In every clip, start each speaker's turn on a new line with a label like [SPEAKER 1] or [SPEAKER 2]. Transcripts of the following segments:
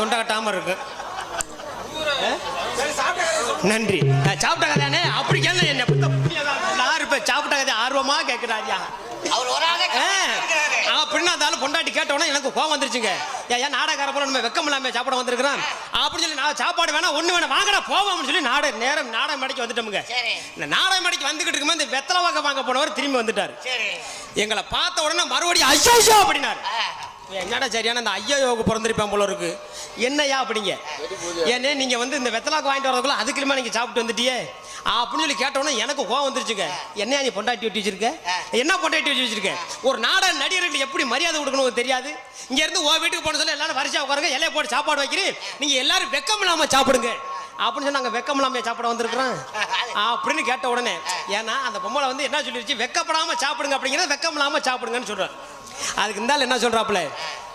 [SPEAKER 1] தொண்டை கட்டாம இருக்கு? நன்றி நான் சாப்பிட்ட கதையானே அப்படி கேள்வி என்ன. நான் இருப்பேன் சாப்பிட்ட கதை ஆர்வமா கேட்கிறாரியா
[SPEAKER 2] அவர் ஒரு.
[SPEAKER 1] அப்படின்னா இருந்தாலும் பொண்டாட்டி கேட்டோன்னே எனக்கு கோவம் வந்துருச்சுங்க ஏன் நாடகார போல நம்ம வெக்கம் இல்லாம சாப்பிட வந்திருக்கிறோம் அப்படின்னு சொல்லி நான் சாப்பாடு வேணா ஒண்ணு வேணா வாங்கடா போவோம்னு சொல்லி நாட நேரம் நாடகம் மடிக்கு வந்துட்டோமுங்க. இந்த நாடகம் மடிக்கு வந்துகிட்டு இருக்கும்போது இந்த வெத்தலை வாங்க வாங்க போனவர் திரும்பி வந்துட்டார் எங்களை பார்த்த உடனே மறுபடியும் ஐயோ அப்படின்னாரு. என்னடா சரியான இந்த யோகு பிறந்திருப்பேன் போல இருக்கு? என்னையா அப்படிங்க? ஏன்னே நீங்க வந்து இந்த வெத்தலாக்கு வாங்கிட்டு வரதுக்குள்ள அதுக்குமே நீங்க சாப்பிட்டு வந்துட்டியே? அப்படின்னு சொல்லி கேட்டோன்னே எனக்கு கோவம் வந்துருச்சுங்க. என்னையா நீ பொண்டாட்டி ஒட்டி வச்சிருக்க? என்ன பொண்டாட்டி வச்சு வச்சிருக்க? ஒரு நாடக நடிகர்களுக்கு எப்படி மரியாதை கொடுக்கணும் தெரியாது? இங்க இருந்து உன் வீட்டுக்கு போன சொல்ல எல்லாரும் வரிசையா உட்காருங்க இலைய போட்டு சாப்பாடு வைக்கிறேன். நீங்க எல்லாரும் வெக்கம் இல்லாம சாப்பிடுங்க. அப்படின்னு சொல்லி நாங்கள் வெக்கம் சாப்பிட வந்திருக்கிறோம். அப்படின்னு கேட்ட உடனே ஏன்னா அந்த பொம்மலை வந்து என்ன சொல்லிருச்சு? வெக்கப்படாமல் சாப்பிடுங்க அப்படிங்கிறத வெக்கம் சாப்பிடுங்கன்னு சொல்கிறேன் அதுக்கு இருந்தாலும் என்ன சொல்றாப்புல?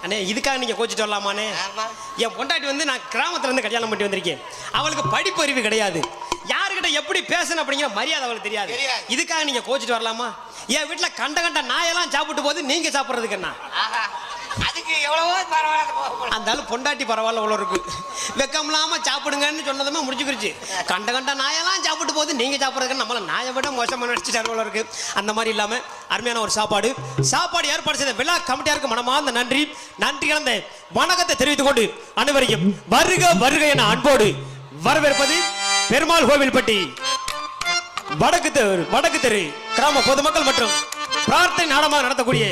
[SPEAKER 1] அண்ணே இதுக்காக நீங்க கோச்சிட்டு வரலாமாண்ணே?
[SPEAKER 2] ஆமா.
[SPEAKER 1] என் பொண்டாட்டி வந்து நான் கிராமத்துல இருந்து கல்யாணம் பண்ணி வந்திருக்கேன். அவளுக்கு படிப்பறிவு கிடையாது. யாருக்கிட்ட எப்படி பேசணும் அப்படிங்கிற மரியாதை அவளுக்கு தெரியாது. இதுக்காக நீங்க கோச்சிட்டு வரலாமா? என் வீட்டுல கண்ட கண்ட நாயெல்லாம் சாப்பிட்டு போது நீங்க சாப்பிடுறதுக்கு என்ன?
[SPEAKER 2] அதுக்கு எவ்வளவோ பரவாயில்ல அந்தாலும்
[SPEAKER 1] அந்த பொண்டாட்டி பரவாயில்ல அவ்வளோ இருக்கு. வெக்கம் இல்லாமல் சாப்பிடுங்கன்னு சொன்னதுமே முடிஞ்சுக்கிருச்சு. கண்ட கண்ட நாயெல்லாம் சாப்பிட்டு போது நீங்கள் சாப்பிட்றதுக்கு நம்மள நாயை விட மோசமாக நினைச்சிட்டு அவ்வளோ இருக்கு. அந்த மாதிரி இல்லாமல் அருமையான ஒரு சாப்பாடு. சாப்பாடு ஏற்பாடு செய்த விழா கமிட்டியாருக்கு மனமார்ந்த நன்றி. நன்றி கலந்த வணக்கத்தை தெரிவித்துக் கொண்டு அனைவரையும் வருக வருக என அன்போடு வரவேற்பது பெருமாள் கோவில்பட்டி வடக்கு தெரு வடக்கு தெரு கிராம பொதுமக்கள் மற்றும் பிரார்த்தனை நாடமாக நடத்தக்கூடிய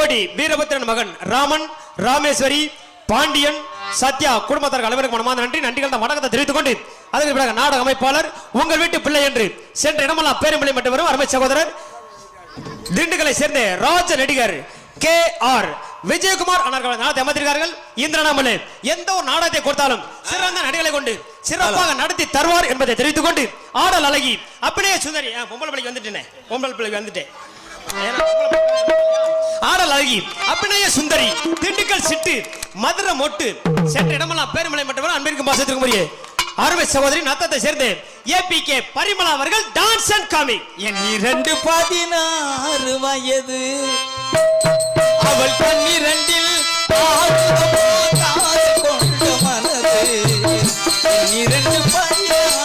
[SPEAKER 1] ஓடி வீரபத்திரன் மகன் ராமன் ராமேஸ்வரி பாண்டியன் சத்யா குடும்பத்தார்கள் அனைவருக்கும் மனமார்ந்த நன்றி. நன்றிகள் வணக்கத்தை தெரிவித்துக் கொண்டு அதற்கு பிறகு நாடக அமைப்பாளர் உங்கள் வீட்டு பிள்ளை என்று சென்ற இடமெல்லாம் பேரம்பிள்ளை மட்டும் வரும். அருமை சகோதரர் திண்டுக்கலை சேர்ந்த ராஜ நடிகர் கே ஆர் விஜயகுமார் அண்ணர்கள் நாடகத்தை அமைத்திருக்கார்கள் இந்திரனாமலே எந்த ஒரு நாடகத்தை கொடுத்தாலும் சிறந்த நடிகளை கொண்டு சிறப்பாக நடத்தி தருவார் என்பதை தெரிவித்துக் கொண்டு ஆடல் அழகி. அப்படியே சுந்தரி பொம்பளை பிள்ளைக்கு வந்துட்டேன் பொம்பளை பிள்ளைக்கு வந்துட்டேன். அழகி அபிநய சுந்தரி திண்டுக்கல் சிட்டு மதுரை மொட்டு சென்ற இடமெல்லாம் பேருமலை மட்டும் அன்பிற்கு மாசத்திற்கு முறையே அருமை சகோதரி நத்தத்தை சேர்ந்து ஏபி கே பரிமளா அவர்கள் டான்ஸ் அண்ட் காமிக்
[SPEAKER 3] என் இரண்டு பதினாறு வயது. அவள் பன்னிரண்டில் கொண்டு மனது. இரண்டு பதினாறு